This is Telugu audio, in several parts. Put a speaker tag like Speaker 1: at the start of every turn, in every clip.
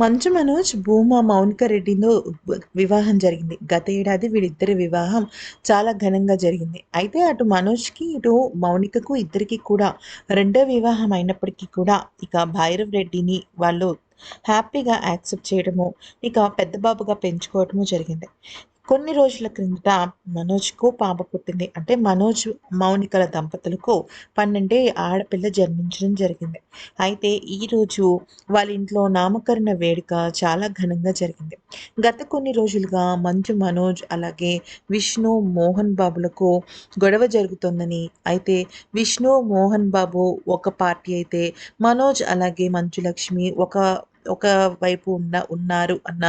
Speaker 1: మంచు మనోజ్ భూమా మౌనిక రెడ్డితో వివాహం జరిగింది. గత ఏడాది వీళ్ళిద్దరి వివాహం చాలా ఘనంగా జరిగింది. అయితే అటు మనోజ్కి ఇటు మౌనికకు ఇద్దరికి కూడా రెండో వివాహం అయినప్పటికీ కూడా ఇక భైరవ్ రెడ్డిని వాళ్ళు హ్యాపీగా యాక్సెప్ట్ చేయడము ఇక పెద్ద బాబుగా పెంచుకోవటము జరిగింది. కొన్ని రోజుల క్రిందట మనోజ్కు పాప పుట్టింది. అంటే మనోజ్ మౌనికల దంపతులకు పన్నెండే ఆడపిల్ల జన్మించడం జరిగింది. అయితే ఈరోజు వాళ్ళ ఇంట్లో నామకరణ వేడుక చాలా ఘనంగా జరిగింది. గత కొన్ని రోజులుగా మంచు మనోజ్ అలాగే విష్ణు మోహన్ బాబులకు గొడవ జరుగుతుందని అయితే విష్ణు మోహన్ బాబు ఒక పార్టీ అయితే మనోజ్ అలాగే మంచు లక్ష్మి ఒక ఒక వైపు ఉన్న ఉన్నారు అన్న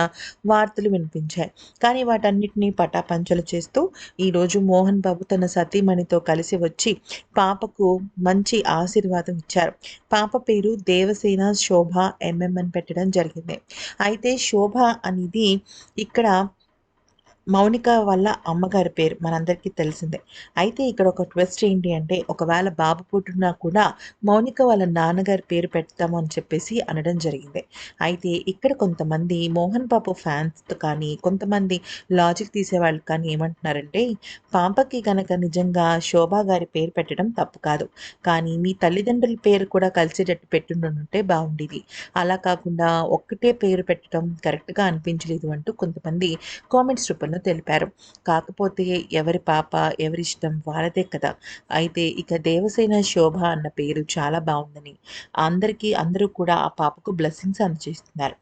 Speaker 1: వార్తలు వినిపించాయి. కానీ వాటన్నిటినీ పటాపంచలు చేస్తూ ఈరోజు మోహన్ బాబు తన సతీమణితో కలిసి వచ్చి పాపకు మంచి ఆశీర్వాదం ఇచ్చారు. పాప పేరు దేవసేన శోభ ఎంఎం అని పెట్టడం జరిగింది. అయితే శోభ అనేది ఇక్కడ మౌనిక వాళ్ళ అమ్మగారి పేరు మనందరికీ తెలిసిందే. అయితే ఇక్కడ ఒక ట్విస్ట్ ఏంటి అంటే ఒకవేళ బాబు పుట్టినా కూడా మౌనిక వాళ్ళ నాన్నగారి పేరు పెడతాము అని చెప్పేసి అనడం జరిగింది. అయితే ఇక్కడ కొంతమంది మోహన్ బాబు ఫ్యాన్స్ కానీ కొంతమంది లాజిక్ తీసేవాళ్ళు కానీ ఏమంటున్నారంటే పాపకి కనుక నిజంగా శోభా గారి పేరు పెట్టడం తప్పు కాదు. కానీ మీ తల్లిదండ్రుల పేరు కూడా కలిసేటట్టు పెట్టుండుంటే బాగుండేది అలా కాకుండా ఒక్కటే పేరు పెట్టడం కరెక్ట్గా అనిపించలేదు అంటూ కొంతమంది కామెంట్స్ రూపంలో తెలిపారు. కాకపోతే ఎవరి పాప ఎవరిష్టం వాళ్ళదే కదా. అయితే ఇక దేవసేన శోభ అన్న పేరు చాలా బాగుందని అందరికీ అందరూ కూడా ఆ పాపకు బ్లెస్సింగ్స్ అందజేస్తున్నారు.